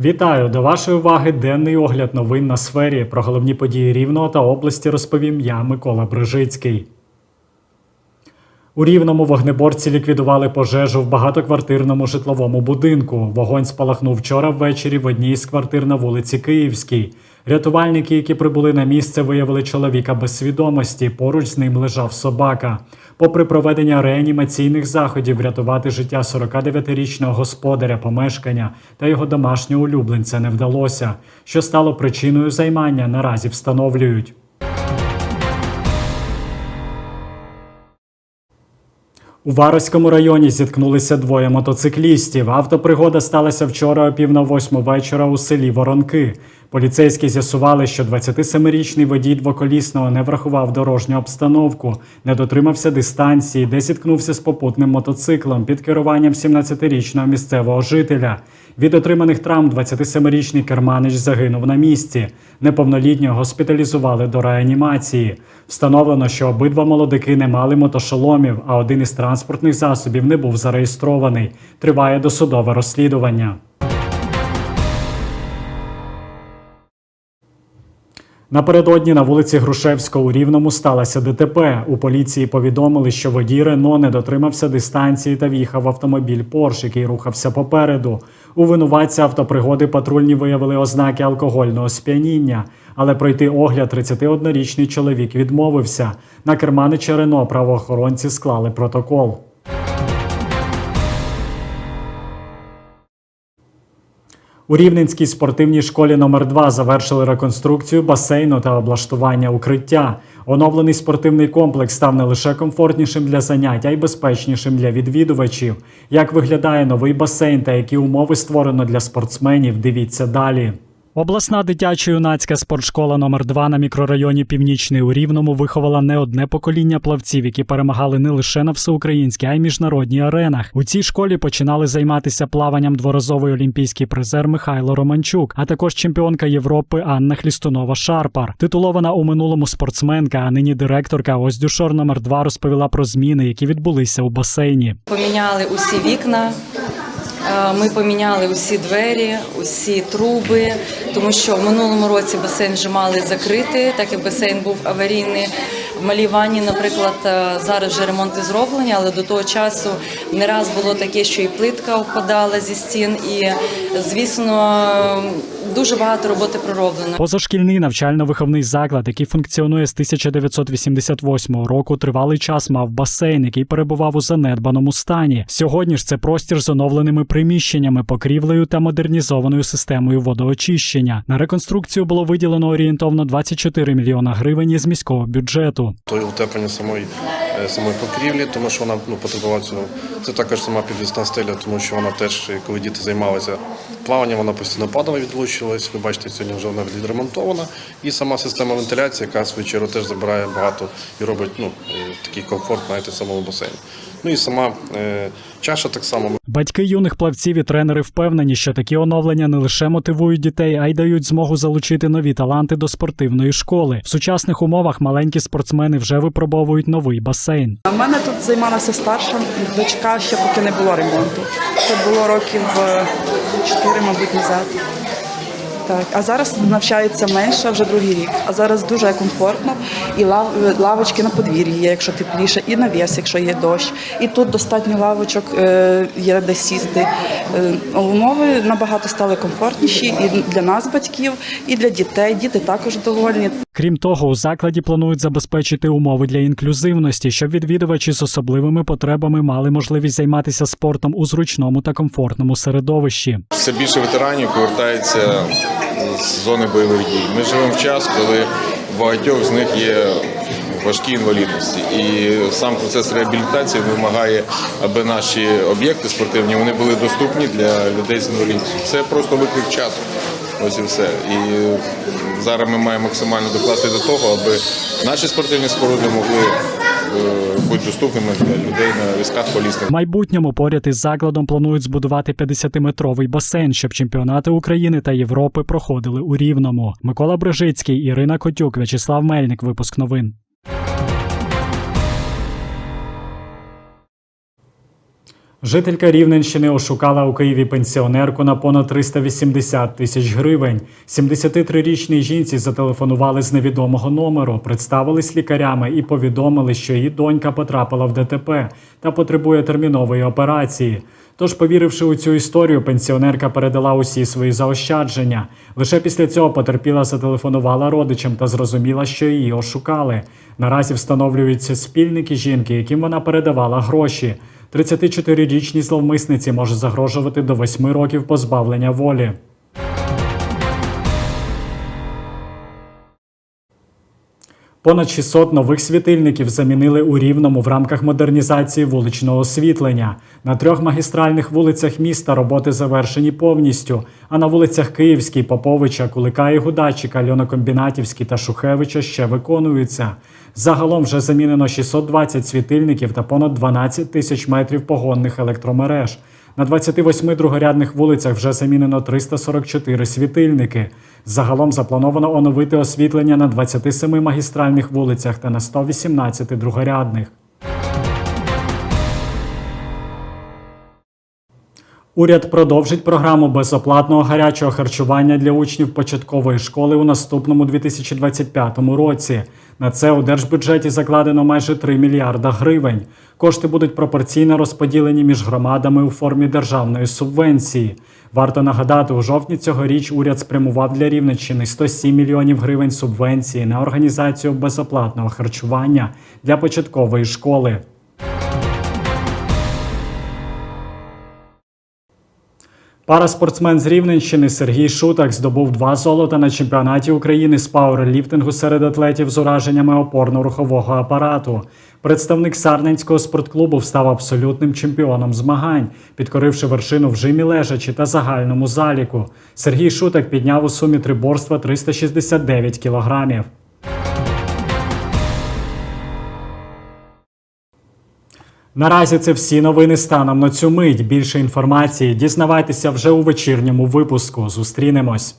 Вітаю до вашої уваги денний огляд новин на сфері. Про головні події Рівного та області розповім я, Микола Брижицький. У Рівному вогнеборці ліквідували пожежу в багатоквартирному житловому будинку. Вогонь спалахнув вчора ввечері в одній з квартир на вулиці Київській. Рятувальники, які прибули на місце, виявили чоловіка без свідомості. Поруч з ним лежав собака. Попри проведення реанімаційних заходів, врятувати життя 49-річного господаря помешкання та його домашнього улюбленця не вдалося. Що стало причиною займання, наразі встановлюють. У Варовському районі зіткнулися двоє мотоциклістів. Автопригода сталася вчора о пів на восьму вечора у селі Воронки. Поліцейські з'ясували, що 27-річний водій двоколісного не врахував дорожню обстановку, не дотримався дистанції, де зіткнувся з попутним мотоциклом під керуванням 17-річного місцевого жителя. Від отриманих травм 27-річний керманич загинув на місці. Неповнолітнього госпіталізували до реанімації. Встановлено, що обидва молодики не мали мотошоломів, а один із транспортних засобів не був зареєстрований. Триває досудове розслідування. Напередодні на вулиці Грушевського у Рівному сталося ДТП. У поліції повідомили, що водій Рено не дотримався дистанції та в'їхав автомобіль Порш, який рухався попереду. У винуватця автопригоди патрульні виявили ознаки алкогольного сп'яніння, але пройти огляд 31-річний чоловік відмовився. На керманича Рено правоохоронці склали протокол. У Рівненській спортивній школі номер 2 завершили реконструкцію басейну та облаштування укриття. Оновлений спортивний комплекс став не лише комфортнішим для занять, а й безпечнішим для відвідувачів. Як виглядає новий басейн та які умови створено для спортсменів, дивіться далі. Обласна дитячо-юнацька спортшкола номер 2 на мікрорайоні Північний у Рівному виховала не одне покоління плавців, які перемагали не лише на всеукраїнській, а й міжнародній аренах. У цій школі починали займатися плаванням дворазовий олімпійський призер Михайло Романчук, а також чемпіонка Європи Анна Хлістунова Шарпар. Титулована у минулому спортсменка, а нині директорка Оздюшор номер 2 розповіла про зміни, які відбулися у басейні. Поміняли усі вікна, ми поміняли усі двері, усі труби, тому що в минулому році басейн вже мали закрити, так як басейн був аварійний. В ванні, наприклад, е, зараз вже ремонти зроблені, але до того часу не раз було таке, що і плитка впадала зі стін, і звісно дуже багато роботи пророблено. Позашкільний навчально-виховний заклад, який функціонує з 1988 року, тривалий час мав басейн, який перебував у занедбаному стані. Сьогодні ж це простір з оновленими приміщеннями, покрівлею та модернізованою системою водоочищення. На реконструкцію було виділено орієнтовно 24 мільйона гривень із міського бюджету. І утеплення самої, е, самої покрівлі, тому що вона ну, потребувала цього. Це також сама підвісна стеля, тому що вона теж, е, коли діти займалися плаванням, вона постійно падала, відлучувалась. Ви бачите, сьогодні вже вона відремонтована. І сама система вентиляції, яка свою чергу теж забирає багато і робить ну, е, такий комфорт знаєте, самому басейні. Ну і сама е, чаша так само. Батьки юних плавців і тренери впевнені, що такі оновлення не лише мотивують дітей, а й дають змогу залучити нові таланти до спортивної школи. В сучасних умовах маленькі спортсмени вже випробовують новий басейн. У мене тут займалася старша дочка, ще поки не було ремонту. Це було років е, чотири, мабуть, назад. Так, а зараз навчається менше, вже другий рік. А зараз дуже комфортно. І лав, лавочки на подвір'ї є, якщо тепліше, і навіс, якщо є дощ. І тут достатньо лавочок е, є де сісти. Е, умови набагато стали комфортніші і для нас, батьків, і для дітей. Діти також довольні. Крім того, у закладі планують забезпечити умови для інклюзивності, щоб відвідувачі з особливими потребами мали можливість займатися спортом у зручному та комфортному середовищі. все більше ветеранів повертається з зони бойових дій. Ми живемо в час, коли у багатьох з них є важкі інвалідності. І сам процес реабілітації вимагає, аби наші об'єкти спортивні вони були доступні для людей з інвалідністю. Це просто виклик часу. Ось і все. І зараз ми маємо максимально докласти до того, аби наші спортивні споруди могли е, бути доступними для людей на візках колісних. В майбутньому поряд із закладом планують збудувати 50-метровий басейн, щоб чемпіонати України та Європи проходили у Рівному. Микола Брижицький, Ірина Котюк, В'ячеслав Мельник. Випуск новин. Жителька Рівненщини ошукала у Києві пенсіонерку на понад 380 тисяч гривень. 73-річній жінці зателефонували з невідомого номеру, представились лікарями і повідомили, що її донька потрапила в ДТП та потребує термінової операції. Тож, повіривши у цю історію, пенсіонерка передала усі свої заощадження. Лише після цього потерпіла зателефонувала родичам та зрозуміла, що її ошукали. Наразі встановлюються спільники жінки, яким вона передавала гроші. 34-річній зловмисниці може загрожувати до 8 років позбавлення волі. Понад 600 нових світильників замінили у Рівному в рамках модернізації вуличного освітлення. На трьох магістральних вулицях міста роботи завершені повністю, а на вулицях Київській, Поповича, Кулика і Гудачика, Льонокомбінатівській та Шухевича ще виконуються. Загалом вже замінено 620 світильників та понад 12 тисяч метрів погонних електромереж. На 28 другорядних вулицях вже замінено 344 світильники. Загалом заплановано оновити освітлення на 27 магістральних вулицях та на 118 другорядних. Уряд продовжить програму безоплатного гарячого харчування для учнів початкової школи у наступному 2025 році. На це у держбюджеті закладено майже 3 мільярда гривень. Кошти будуть пропорційно розподілені між громадами у формі державної субвенції. Варто нагадати, у жовтні цьогоріч уряд спрямував для Рівненщини 107 мільйонів гривень субвенції на організацію безоплатного харчування для початкової школи. Параспортсмен з Рівненщини Сергій Шутак здобув два золота на чемпіонаті України з пауерліфтингу серед атлетів з ураженнями опорно-рухового апарату. Представник Сарненського спортклубу став абсолютним чемпіоном змагань, підкоривши вершину в жимі лежачі та загальному заліку. Сергій Шутак підняв у сумі триборства 369 кілограмів. Наразі це всі новини станом на цю мить. Більше інформації дізнавайтеся вже у вечірньому випуску. Зустрінемось.